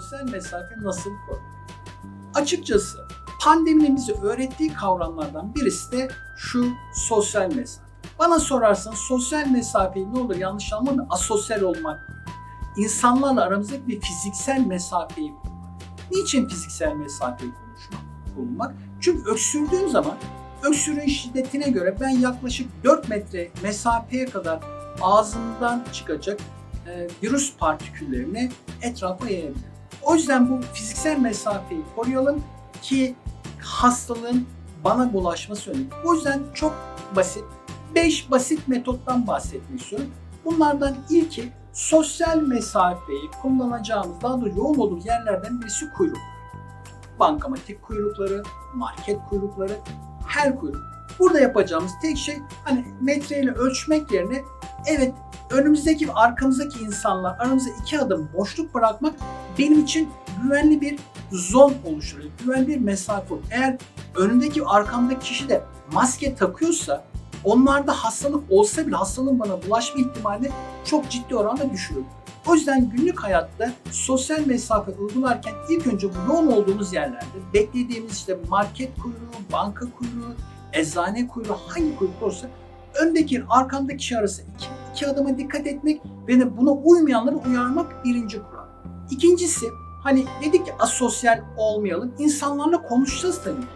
sosyal mesafe nasıl korunur? Açıkçası pandeminin bize öğrettiği kavramlardan birisi de şu sosyal mesafe. Bana sorarsan sosyal mesafeyi ne olur yanlış anlama asosyal olmak. İnsanlarla aramızdaki bir fiziksel mesafeyi. Niçin fiziksel mesafeyi konuşmak, bulmak? Çünkü öksürdüğün zaman öksürüğün şiddetine göre ben yaklaşık 4 metre mesafeye kadar ağzımdan çıkacak e, virüs partiküllerini etrafa yayabilirim. O yüzden bu fiziksel mesafeyi koruyalım ki hastalığın bana bulaşması önleyin. O yüzden çok basit, 5 basit metottan bahsetmek istiyorum. Bunlardan ilki sosyal mesafeyi kullanacağımız, daha doğrusu yoğun olduğumuz yerlerden birisi kuyruk. Bankamatik kuyrukları, market kuyrukları, her kuyruk. Burada yapacağımız tek şey hani metreyle ölçmek yerine evet önümüzdeki arkamızdaki insanlar aramızda iki adım boşluk bırakmak benim için güvenli bir zon oluşturuyor. Güvenli bir mesafe. Eğer önündeki arkamdaki kişi de maske takıyorsa onlarda hastalık olsa bile hastalığın bana bulaşma ihtimali çok ciddi oranda düşürür. O yüzden günlük hayatta sosyal mesafe uygularken ilk önce bu yoğun olduğumuz yerlerde beklediğimiz işte market kuyruğu, banka kuyruğu, eczane kuyruğu hangi kuyruk olursa öndeki arkamdaki kişi arası iki, iki adıma dikkat etmek ve de buna uymayanları uyarmak birinci kural. İkincisi hani dedik ki asosyal olmayalım. İnsanlarla konuşacağız tabii ki.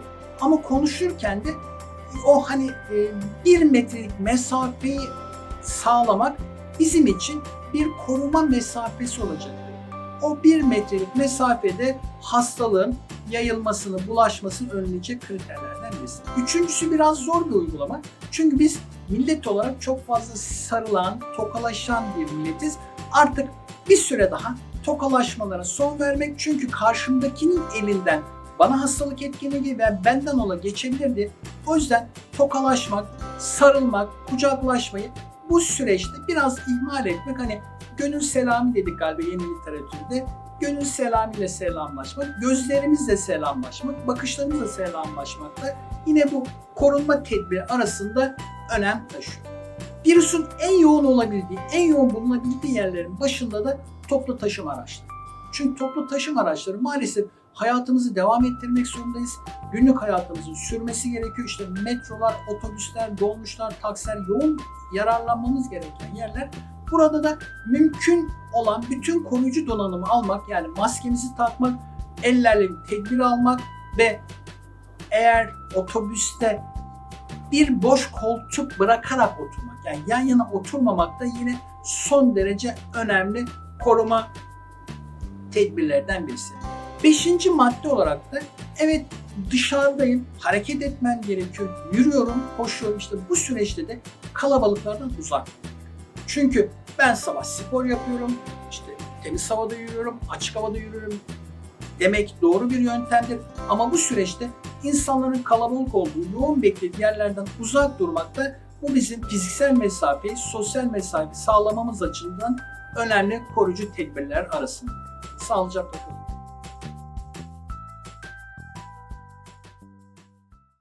Ama konuşurken de o hani e, bir metrelik mesafeyi sağlamak bizim için bir koruma mesafesi olacak. O bir metrelik mesafede hastalığın yayılmasını, bulaşmasını önleyecek kriterlerden birisi. Üçüncüsü biraz zor bir uygulama. Çünkü biz millet olarak çok fazla sarılan, tokalaşan bir milletiz. Artık bir süre daha tokalaşmalara son vermek çünkü karşımdakinin elinden bana hastalık etkinliği ve benden ola geçebilirdi. O yüzden tokalaşmak, sarılmak, kucaklaşmayı bu süreçte biraz ihmal etmek hani gönül selamı dedik galiba yeni literatürde. Gönül selamıyla selamlaşmak, gözlerimizle selamlaşmak, bakışlarımızla selamlaşmak da yine bu korunma tedbiri arasında önem taşıyor. Virüsün en yoğun olabildiği, en yoğun bulunabildiği yerlerin başında da toplu taşıma araçları. Çünkü toplu taşıma araçları maalesef hayatımızı devam ettirmek zorundayız. Günlük hayatımızın sürmesi gerekiyor. İşte metrolar, otobüsler, dolmuşlar, taksiler yoğun yararlanmamız gereken yerler. Burada da mümkün olan bütün koruyucu donanımı almak yani maskemizi takmak, ellerle bir tedbir almak ve eğer otobüste bir boş koltuk bırakarak oturmak yani yan yana oturmamak da yine son derece önemli koruma tedbirlerden birisi. Beşinci madde olarak da evet dışarıdayım, hareket etmem gerekiyor, yürüyorum, koşuyorum. İşte bu süreçte de kalabalıklardan uzak. Çünkü ben sabah spor yapıyorum, işte temiz havada yürüyorum, açık havada yürüyorum demek doğru bir yöntemdir. Ama bu süreçte insanların kalabalık olduğu, yoğun beklediği yerlerden uzak durmak da bu bizim fiziksel mesafeyi, sosyal mesafe sağlamamız açısından önemli koruyucu tedbirler arasında. Sağlıcakla kalın.